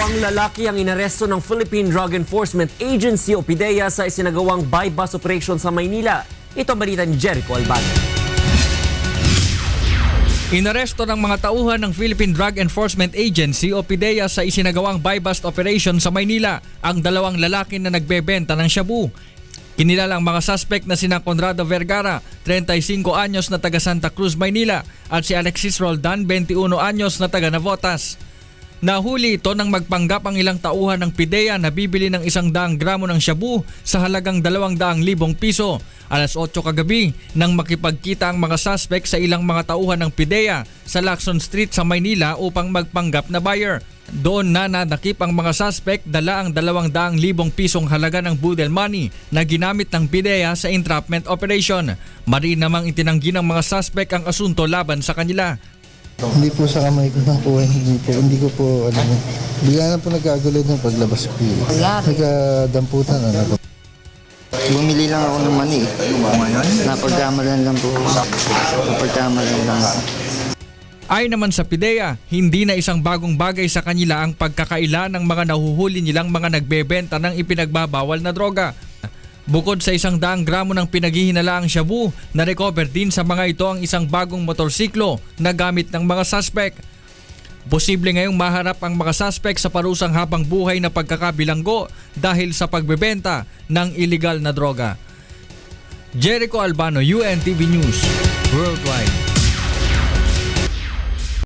Dalawang lalaki ang inaresto ng Philippine Drug Enforcement Agency o PIDEA sa isinagawang buy-bus operation sa Maynila. Ito balita ni Jericho Alban. Inaresto ng mga tauhan ng Philippine Drug Enforcement Agency o PIDEA sa isinagawang buy-bust operation sa Maynila ang dalawang lalaki na nagbebenta ng shabu. Kinilala ang mga suspect na sina Conrado Vergara, 35 anyos na taga Santa Cruz, Maynila at si Alexis Roldan, 21 anyos na taga Navotas. Nahuli ito nang magpanggap ang ilang tauhan ng PIDEA na bibili ng isang daang gramo ng shabu sa halagang dalawang daang libong piso. Alas 8 kagabi nang makipagkita ang mga suspect sa ilang mga tauhan ng PIDEA sa Lacson Street sa Maynila upang magpanggap na buyer. Doon na nadakip ang mga suspect dala ang dalawang daang libong pisong halaga ng boodle money na ginamit ng PIDEA sa entrapment operation. Mariin namang itinanggi ng mga suspect ang asunto laban sa kanila. Hindi po sa kamay ko nakuha, hindi po, hindi ko po, ano, bigla na po nagkagulo ng paglabas ko. eh. Nagkadamputan, ano po. Bumili lang ako ng mani. Napagkamalan lang po. Napagkamalan lang ako. Ay naman sa PIDEA, hindi na isang bagong bagay sa kanila ang pagkakaila ng mga nahuhuli nilang mga nagbebenta ng ipinagbabawal na droga. Bukod sa isang daang gramo ng pinaghihinalaang shabu, na-recover din sa mga ito ang isang bagong motorsiklo na gamit ng mga suspect. Posible ngayong maharap ang mga suspect sa parusang habang buhay na pagkakabilanggo dahil sa pagbebenta ng illegal na droga. Jericho Albano, UNTV News.